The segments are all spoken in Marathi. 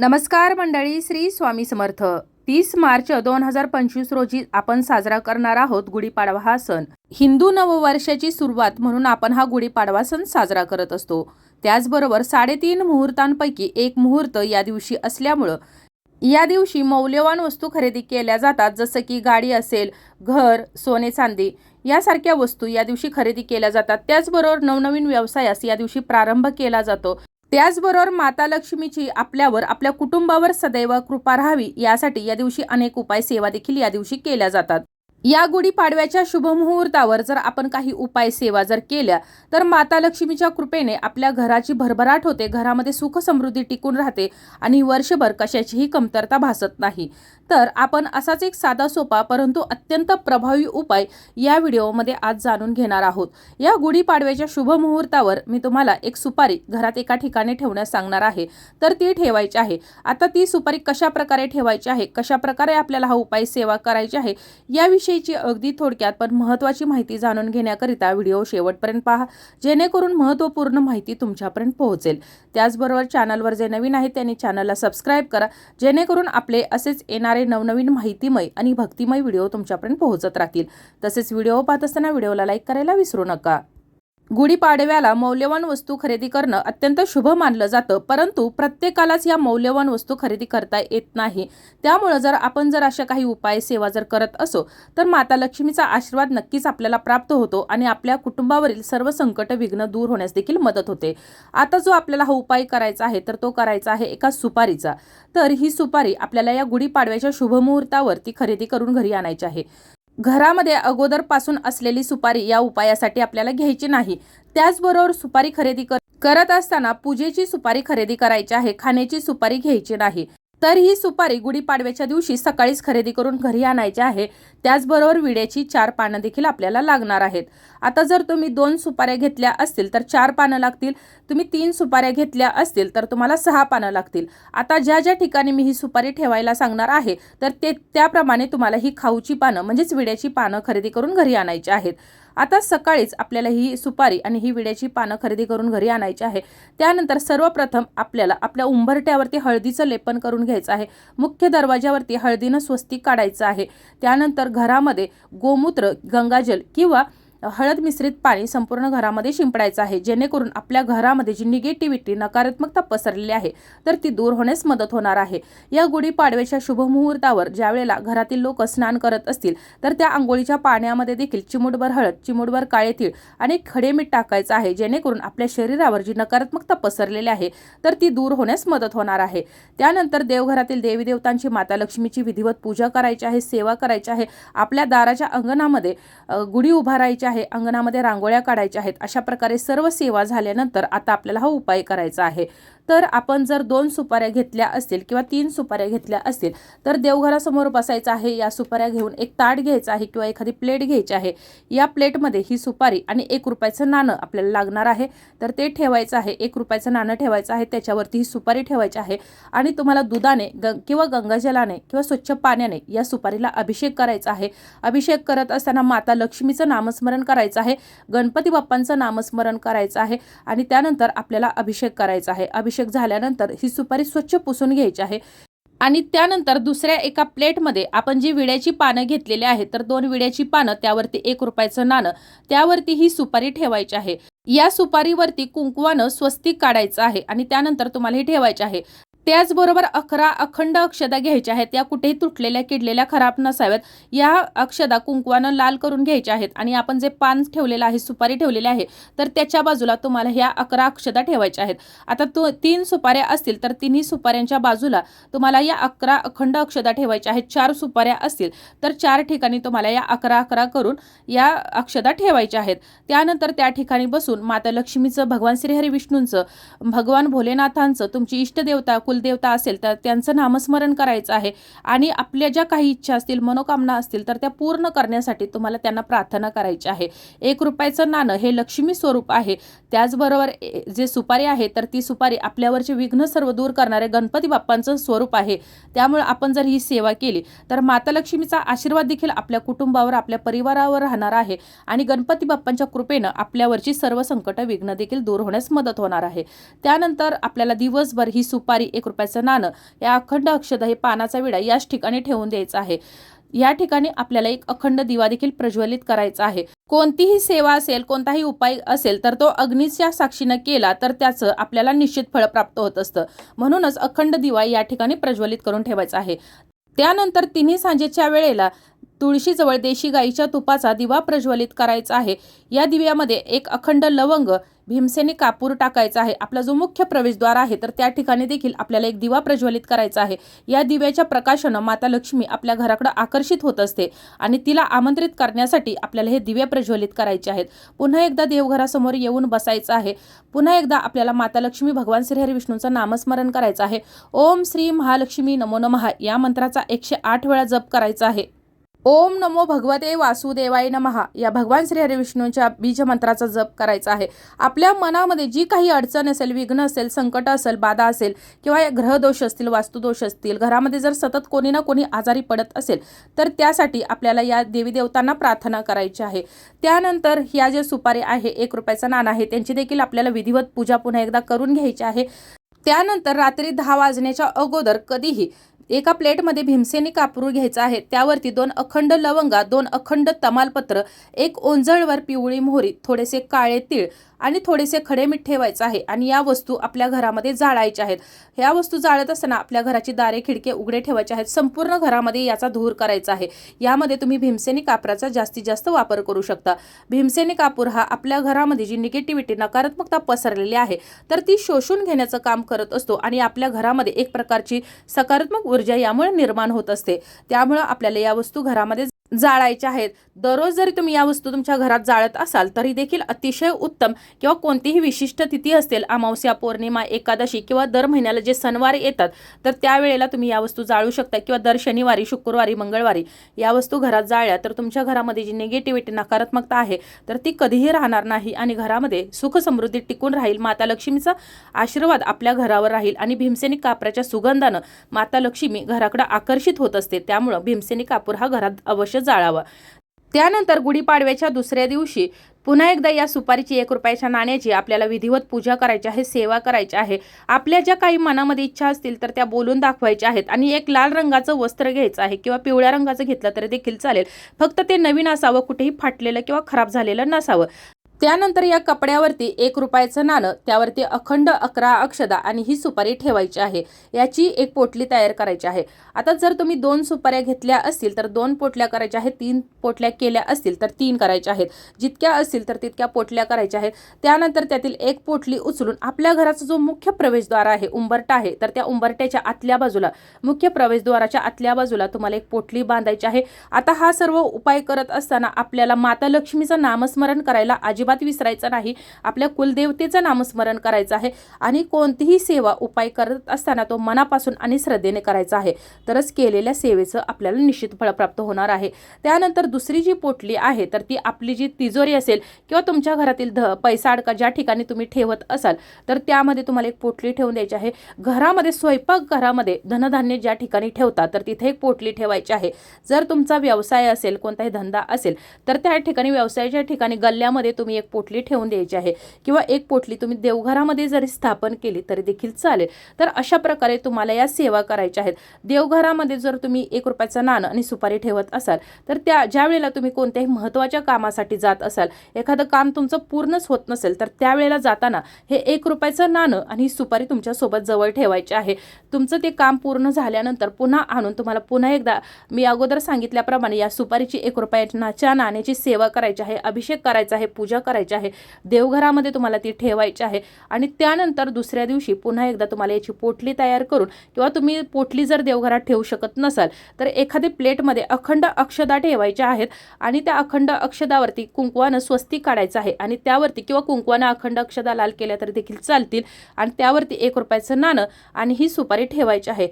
नमस्कार मंडळी श्री स्वामी समर्थ. तीस मार्च दोन हजार पंचवीस रोजी आपण साजरा करणार आहोत गुढीपाडवा हा सण. हिंदू नववर्षाची सुरुवात म्हणून आपण हा गुढीपाडवा सण साजरा करत असतो. त्याचबरोबर साडेतीन मुहूर्तांपैकी एक मुहूर्त या दिवशी असल्यामुळं या दिवशी मौल्यवान वस्तू खरेदी केल्या जातात जसं की गाडी असेल घर सोने चांदी यासारख्या वस्तू या दिवशी खरेदी केल्या जातात. त्याचबरोबर नवनवीन व्यवसायास या दिवशी प्रारंभ केला जातो. त्याचबरोबर माता लक्ष्मीची आपल्यावर आपल्या कुटुंबावर सदैव कृपा राहावी यासाठी या दिवशी अनेक उपाय सेवा देखील या दिवशी केल्या जातात. या गुढीपाडव्याच्या शुभमुहूर्तावर जर आपण काही उपाय सेवा जर केल्या तर माता लक्ष्मीच्या कृपेने आपल्या घराची भरभराट होते घरामध्ये सुख समृद्धी टिकून राहते आणि वर्षभर कशाचीही कमतरता भासत नाही. तर आपण असाच एक साधा सोपा परंतु अत्यंत प्रभावी उपाय या व्हिडिओमध्ये आज जाणून घेणार आहोत. या गुढीपाडव्याच्या शुभमुहूर्तावर मी तुम्हाला एक सुपारी घरात एका ठिकाणी ठेवण्यास सांगणार आहे. तर ती ठेवायची आहे. आता ती सुपारी कशा प्रकारे ठेवायची आहे? कशा प्रकारे आपल्याला हा उपाय सेवा करायची आहे? याविषयी याविषयीची अगदी थोडक्यात पण महत्त्वाची माहिती जाणून घेण्याकरिता व्हिडिओ शेवटपर्यंत पहा. जेणेकरून महत्त्वपूर्ण माहिती तुमच्यापर्यंत पोहोचेल. त्याचबरोबर चॅनलवर जे नवीन आहेत त्यांनी चॅनलला सबस्क्राईब करा. जेणेकरून आपले असेच येणारे नवनवीन माहितीमय आणि भक्तिमय व्हिडिओ तुमच्यापर्यंत पोहोचत राहतील. तसेच व्हिडिओ पाहत असताना व्हिडिओला लाईक करायला विसरू नका. गुढीपाडव्याला मौल्यवान वस्तू खरेदी करणं अत्यंत शुभ मानलं जातं परंतु प्रत्येकालाच या मौल्यवान वस्तू खरेदी करता येत नाही. त्यामुळं जर आपण जर अशा काही उपाय सेवा जर करत असो तर माता लक्ष्मीचा आशीर्वाद नक्कीच आपल्याला प्राप्त होतो आणि आपल्या कुटुंबावरील सर्व संकट विघ्न दूर होण्यास देखील मदत होते. आता जो आपल्याला हा उपाय करायचा आहे तर तो करायचा आहे एका सुपारीचा. तर ही सुपारी आपल्याला या गुढीपाडव्याच्या शुभमुहूर्तावरती खरेदी करून घरी आणायची आहे. घरामध्ये अगोदरपासून असलेली सुपारी या उपायासाठी आपल्याला घ्यायची नाही. त्याचबरोबर सुपारी खरेदी कर करत असताना पूजेची सुपारी खरेदी करायची आहे खाण्याची सुपारी घ्यायची नाही. तर ही सुपारी गुढीपाडव्याच्या दिवशी सकाळीच खरेदी करून घरी आणायची आहे. त्याचबरोबर विड्याची चार पानं देखील आपल्याला लागणार आहेत. आता जर तुम्ही दोन सुपाऱ्या घेतल्या असतील तर चार पानं लागतील. तुम्ही तीन सुपाऱ्या घेतल्या असतील तर तुम्हाला सहा पानं लागतील. आता ज्या ज्या ठिकाणी मी ही सुपारी ठेवायला सांगणार आहे तर ते त्याप्रमाणे तुम्हाला ही खाऊची पानं म्हणजेच विड्याची पानं खरेदी करून घरी आणायची आहेत. आता सकाळीच आपल्याला ही सुपारी आणि ही विड्याची पानं खरेदी करून घरी आणायची आहे. त्यानंतर सर्वप्रथम आपल्याला आपल्या उंबरट्यावरती हळदीचं लेपन करून घ्यायचं आहे. मुख्य दरवाजावरती हळदीनं स्वस्तिक काढायचं आहे. त्यानंतर घरामध्ये गोमूत्र गंगाजल किंवा हळद मिश्रित पाणी संपूर्ण घरामध्ये शिंपडायचं आहे. जेणेकरून आपल्या घरामध्ये जी निगेटिव्हिटी नकारात्मकता पसरलेली आहे तर ती दूर होण्यास मदत होणार आहे. या गुढीपाडव्याच्या शुभमुहूर्तावर ज्यावेळेला घरातील लोक स्नान करत असतील तर त्या आंघोळीच्या पाण्यामध्ये देखील चिमुटभर हळद चिमुटभर काळे तीळ आणि खडे मीठ टाकायचं आहे. जेणेकरून आपल्या शरीरावर जी नकारात्मकता पसरलेली आहे तर ती दूर होण्यास मदत होणार आहे. त्यानंतर देवघरातील देवी देवतांची माता लक्ष्मीची विधिवत पूजा करायची आहे सेवा करायची आहे. आपल्या दाराच्या अंगणामध्ये गुढी उभारायची आहे अंगणामध्ये रांगोळ्या काढायच्या आहेत अशा प्रकारे सर्व सेवा झाल्यानंतर आता आपल्याला हा उपाय करायचा आहे. तर आपण जर दोन सुपाऱ्या घेतल्या असतील किंवा तीन सुपाऱ्या घेतल्या असतील तर देवघरासमोर बसायचं आहे या सुपाऱ्या घेऊन एक ताट घ्यायचं आहे किंवा एखादी प्लेट घ्यायची आहे. या प्लेटमध्ये ही सुपारी आणि एक रुपयाचं नाणं आपल्याला लागणार आहे. तर ते ठेवायचं आहे एक रुपयाचं नाणं ठेवायचं आहे त्याच्यावरती ही सुपारी ठेवायची आहे आणि तुम्हाला दुधाने ग किंवा गंगाजलाने किंवा स्वच्छ पाण्याने या सुपारीला अभिषेक करायचा आहे. अभिषेक करत असताना माता लक्ष्मीचं नामस्मरण करायचं आहे गणपती बाप्पांचं नामस्मरण करायचं आहे आणि त्यानंतर आपल्याला अभिषेक करायचा आहे. अभिषेक अभिषेक झाल्यानंतर ही सुपारी स्वच्छ पुसून घ्यायची आहे. आणि त्यानंतर दुसऱ्या एका प्लेटमध्ये आपण जी विड्याची पानं घेतलेली आहेत तर दोन विड्याची पानं त्यावरती एक रुपयाचं नाणं त्यावरती ही सुपारी ठेवायची आहे. या सुपारीवरती कुंकवानं स्वस्तिक काढायचं आहे आणि त्यानंतर तुम्हाला हे ठेवायचे आहे. त्याचबरोबर अकरा अखंड अक्षदा घ्यायच्या आहेत. या कुठेही तुटलेल्या किडलेल्या खराब नसाव्यात. या अक्षदा कुंकवानं लाल करून घ्यायच्या आहेत. आणि आपण जे पान ठेवलेलं आहे सुपारी ठेवलेली आहे तर त्याच्या बाजूला तुम्हाला ह्या अकरा अक्षदा ठेवायच्या आहेत. आता तो तीन सुपाऱ्या असतील तर तिन्ही सुपाऱ्यांच्या बाजूला तुम्हाला या अकरा अखंड अक्षदा ठेवायच्या आहेत. चार सुपाऱ्या असतील तर चार ठिकाणी तुम्हाला या अकरा अकरा करून या अक्षदा ठेवायच्या आहेत. त्यानंतर त्या ठिकाणी बसून माता लक्ष्मीचं भगवान श्रीहरी विष्णूंचं भगवान भोलेनाथांचं तुमची इष्टदेवता कुलदेवता असेल तर त्यांचं नामस्मरण करायचं आहे. आणि आपल्या ज्या काही इच्छा असतील मनोकामना असतील तर त्या पूर्ण करण्यासाठी तुम्हाला त्यांना प्रार्थना करायची आहे. एक रुपयाचं नाणं हे लक्ष्मी स्वरूप आहे. त्याचबरोबर जे सुपारी आहे तर ती सुपारी आपल्यावरचे विघ्न सर्व दूर करणारे गणपती बाप्पांचं स्वरूप आहे. त्यामुळे आपण जर ही सेवा केली तर माता लक्ष्मीचा आशीर्वाद देखील आपल्या कुटुंबावर आपल्या परिवारावर राहणार आहे. आणि गणपती बाप्पांच्या कृपेनं आपल्यावरची सर्व संकट विघ्न देखील दूर होण्यास मदत होणार आहे. त्यानंतर आपल्याला दिवसभर ही सुपारी एक रुपयाचं नाणं. या अखंड अक्षदा हे पानाचा विडा याच ठिकाणी ठेवून द्यायचा आहे. या ठिकाणी आपल्याला एक अखंड दिवा देखील प्रज्वलित करायचा आहे. कोणतीही सेवा असेल कोणताही उपाय असेल तर तो अग्नीच्या साक्षीनं केला तर त्याचं आपल्याला निश्चित फळ प्राप्त होत असतं. म्हणूनच अखंड दिवा या ठिकाणी प्रज्वलित करून ठेवायचा आहे. त्यानंतर तिन्ही सांजेच्या वेळेला तुळशीजवळ देशी गाईच्या तुपाचा दिवा प्रज्वलित करायचा आहे. या दिव्यामध्ये एक अखंड लवंग भीमसेनी कापूर टाकायचा आहे. आपला जो मुख्य प्रवेशद्वार आहे तर त्या ठिकाणी देखील आपल्याला एक दिवा प्रज्वलित करायचा आहे. या दिव्याच्या प्रकाशानं माता लक्ष्मी आपल्या घराकडे आकर्षित होत असते आणि तिला आमंत्रित करण्यासाठी आपल्याला हे दिवे प्रज्वलित करायचे आहेत. पुन्हा एकदा देवघरासमोर येऊन बसायचं आहे. पुन्हा एकदा आपल्याला माता लक्ष्मी भगवान श्रीहरी विष्णूंचं नामस्मरण करायचं आहे. ओम श्री महालक्ष्मी नमो नमः या मंत्राचा एकशे आठ वेळा जप करायचा आहे. ओम नमो भगवते वासुदेवाय नमहा. या भगवान श्री हरिविष्णूंच्या बीजमंत्राचा जप करायचा आहे. आपल्या मनामध्ये जी काही अडचण असेल विघ्न असेल संकट असेल बाधा असेल किंवा ग्रहदोष असतील वास्तुदोष असतील घरामध्ये जर सतत कोणी ना कोणी आजारी पडत असेल तर त्यासाठी आपल्याला या देवी देवतांना प्रार्थना करायची आहे. त्यानंतर ह्या ज्या सुपारी आहे एक रुपयाचा नाणं आहे त्यांची देखील आपल्याला विधिवत पूजा पुन्हा एकदा करून घ्यायची आहे. त्यानंतर रात्री दहा वाजण्याच्या अगोदर कधीही एका प्लेटमध्ये भीमसेनी कापूर घ्यायचा आहे. त्यावरती दोन अखंड लवंगा दोन अखंड तमालपत्र एक ओंजळवर पिवळी मोहरी थोडेसे काळे तीळ आणि थोडेसे खडे मीठ ठेवायचं आहे आणि या वस्तू आपल्या घरामध्ये जाळायच्या आहेत. ह्या वस्तू जाळत असताना आपल्या घराची दारे खिडके उघडे ठेवायचे आहेत. संपूर्ण घरामध्ये याचा धूर करायचा आहे. यामध्ये तुम्ही भीमसेनी कापराचा जास्तीत जास्त वापर करू शकता. भीमसेनी कापूर हा आपल्या घरामध्ये जी निगेटिव्हिटी नकारात्मकता पसरलेली आहे तर ती शोषून घेण्याचं काम करत असतो आणि आपल्या घरामध्ये एक प्रकारची सकारात्मक ऊर्जा यामुळे निर्माण होत असते. त्यामुळं आपल्याला या वस्तू घरामध्ये जाळायच्या आहेत. दररोज जरी तुम्ही या वस्तू तुमच्या घरात जाळत असाल तरी देखील अतिशय उत्तम किंवा कोणतीही विशिष्ट तिथी असतील अमावस्या पौर्णिमा एकादशी किंवा दर महिन्याला जे सणवार येतात तर त्यावेळेला तुम्ही या वस्तू जाळू शकता किंवा दर शनिवारी शुक्रवारी मंगळवारी या वस्तू घरात जाळल्या तर तुमच्या घरामध्ये जी निगेटिव्हिटी नकारात्मकता आहे तर ती कधीही राहणार नाही आणि घरामध्ये सुख समृद्धी टिकून राहील. माता लक्ष्मीचा आशीर्वाद आपल्या घरावर राहील आणि भीमसेनी कापराच्या सुगंधानं माता लक्ष्मी घराकडे आकर्षित होत असते. त्यामुळं भीमसेनी कापूर हा घरात अवश्य जाळावं. त्यानंतर गुढीपाडव्याच्या दुसऱ्या दिवशी पुन्हा एकदा या सुपारीची एक रुपयाच्या नाण्याची आपल्याला विधिवत पूजा करायची आहे सेवा करायची आहे. आपल्या ज्या काही मनामध्ये इच्छा असतील तर त्या बोलून दाखवायच्या आहेत आणि एक लाल रंगाचं वस्त्र घ्यायचं आहे किंवा पिवळ्या रंगाचं घेतलं तरी देखील चालेल. फक्त ते नवीन असावं कुठेही फाटलेलं किंवा खराब झालेलं नसावं. त्यानंतर या कपड्यावरती एक रुपयाचं नाणं त्यावरती अखंड अकरा अक्षदा आणि ही सुपारी ठेवायची आहे. याची एक पोटली तयार करायची आहे. आता जर तुम्ही दोन सुपाऱ्या घेतल्या असतील तर दोन पोटल्या करायच्या आहेत तीन पोटल्या केल्या असतील तर तीन करायच्या आहेत. जितक्या असतील तर तितक्या पोटल्या करायच्या आहेत. त्यानंतर त्यातील एक पोटली उचलून आपल्या घराचा जो मुख्य प्रवेशद्वार आहे उंबरटा आहे तर त्या उंबरट्याच्या आतल्या बाजूला मुख्य प्रवेशद्वाराच्या आतल्या बाजूला तुम्हाला एक पोटली बांधायची आहे. आता हा सर्व उपाय करत असताना आपल्याला माता लक्ष्मीचं नामस्मरण करायला अजिबात अजिबात विसरायचं नाही. आपल्या कुलदेवतेचं नामस्मरण करायचं आहे आणि कोणतीही सेवा उपाय करत असताना तो मनापासून आणि श्रद्धेने करायचा आहे. तरच केलेल्या सेवेचं आपल्याला निश्चित फळ प्राप्त होणार आहे. त्यानंतर दुसरी जी पोटली आहे तर ती आपली जी तिजोरी असेल किंवा तुमच्या घरातील ध पैसा अडका ज्या ठिकाणी तुम्ही ठेवत असाल तर त्यामध्ये तुम्हाला एक पोटली ठेवून द्यायची आहे. घरामध्ये स्वयंपाक घरामध्ये धनधान्य ज्या ठिकाणी ठेवता तर तिथे एक पोटली ठेवायची आहे. जर तुमचा व्यवसाय असेल कोणताही धंदा असेल तर त्या ठिकाणी व्यवसायाच्या ठिकाणी गल्ल्यामध्ये तुम्ही एक पोटली ठेवून द्यायची आहे किंवा एक पोटली तुम्ही देवघरामध्ये जरी स्थापन केली तरी देखील चालेल. तर अशा प्रकारे तुम्हाला या सेवा करायच्या आहेत. देवघरामध्ये जर तुम्ही एक रुपयाचं नाणं आणि सुपारी ठेवत असाल तर त्या ज्या वेळेला तुम्ही कोणत्याही महत्त्वाच्या कामासाठी जात असाल एखादं काम तुमचं पूर्णच होत नसेल तर त्यावेळेला जाताना हे एक रुपयाचं नाणं आणि सुपारी तुमच्यासोबत जवळ ठेवायची आहे. तुमचं ते काम पूर्ण झाल्यानंतर पुन्हा आणून तुम्हाला पुन्हा एकदा मी अगोदर सांगितल्याप्रमाणे या सुपारीची एक रुपयाच्या नाण्याची सेवा करायची आहे अभिषेक करायचा आहे पूजा करायची आहे. देवघरामध्ये तुम्हाला ती ठेवायची आहे. आणि त्यानंतर दुसऱ्या दिवशी पुन्हा एकदा तुम्हाला याची पोटली तयार करून किंवा तुम्ही पोटली जर देवघरात ठेवू शकत नसाल तर एखादी प्लेटमध्ये अखंड अक्षदा ठेवायच्या आहेत आणि त्या अखंड अक्षदावरती कुंकवानं स्वस्तिक काढायचं आहे आणि त्यावरती किंवा कुंकवानं अखंड अक्षदा लाल केल्या तर देखील चालतील आणि त्यावरती एक रुपयाचं नाणं आणि ही सुपारी ठेवायची आहे.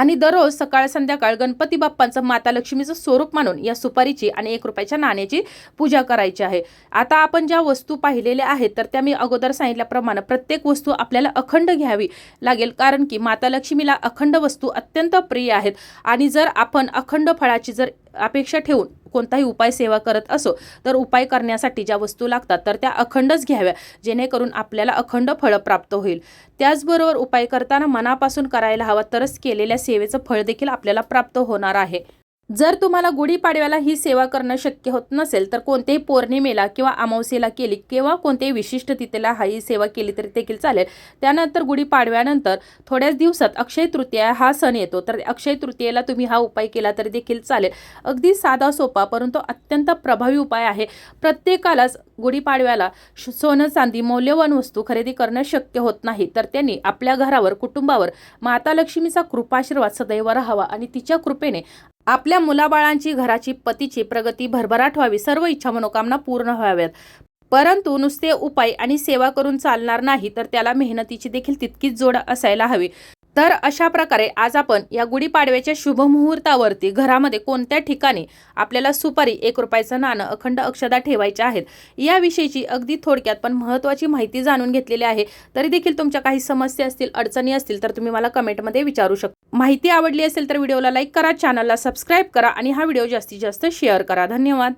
आणि दररोज सकाळ संध्याकाळ गणपती बाप्पांचं माता लक्ष्मीचं स्वरूप मानून या सुपारीची आणि एक रुपयाच्या नाण्याची पूजा करायची आहे. आता आपण ज्या वस्तू पाहिलेल्या आहेत तर त्या मी अगोदर सांगितल्याप्रमाणे प्रत्येक वस्तू आपल्याला अखंड घ्यावी लागेल. कारण की माता लक्ष्मीला अखंड वस्तू अत्यंत प्रिय आहेत. आणि जर आपण अखंड फळाची जर अपेक्षा ठेवून कोणताही उपाय सेवा करत असो तर उपाय करण्यासाठी ज्या वस्तू लागतात तर त्या अखंडच घ्याव्या जेणेकरून आपल्याला अखंड फळ प्राप्त होईल. त्याचबरोबर उपाय करताना मनापासून करायला हवा तरच केलेल्या सेवेचं फळ देखील आपल्याला प्राप्त होणार आहे. जर तुम्हाला गुढीपाडव्याला ही सेवा करणं शक्य होत नसेल तर कोणत्याही पौर्णिमेला किंवा अमावस्येला केली किंवा कोणत्याही विशिष्ट तिथेला हा ही सेवा केली तरी देखील चालेल. त्यानंतर गुढीपाडव्यानंतर थोड्याच दिवसात अक्षय तृतीया हा सण येतो तर अक्षय तृतीयेला तुम्ही हा उपाय केला तरी देखील चालेल. अगदी साधा सोपा परंतु अत्यंत प्रभावी उपाय आहे. प्रत्येकालाच गुढीपाडव्याला श- सोनं चांदी मौल्यवान वस्तू खरेदी करणं शक्य होत नाही तर त्यांनी आपल्या घरावर कुटुंबावर माता लक्ष्मीचा कृपाशीर्वाद सदैव राहावा आणि तिच्या कृपेने आपल्या मुलाबाळांची घराची पतीची प्रगती भरभराट व्हावी सर्व इच्छा मनोकामना पूर्ण व्हाव्यात. परंतु नुसते उपाय आणि सेवा करून चालणार नाही तर त्याला मेहनतीची देखील तितकीच जोड असायला हवी. तर अशा प्रकारे आज आपण या गुढीपाडव्याच्या शुभमुहूर्तावरती घरामध्ये कोणत्या ठिकाणी आपल्याला सुपारी एक रुपयाचं नाणं अखंड अक्षदा ठेवायच्या आहेत याविषयीची अगदी थोडक्यात पण महत्त्वाची माहिती जाणून घेतलेली आहे. तरी देखील तुमच्या काही समस्या असतील अडचणी असतील तर तुम्ही मला कमेंटमध्ये विचारू शकता. माहिती आवडली असेल तर व्हिडिओला लाईक करा चॅनलला सबस्क्राईब करा आणि हा व्हिडिओ जास्तीत जास्त शेअर करा. धन्यवाद.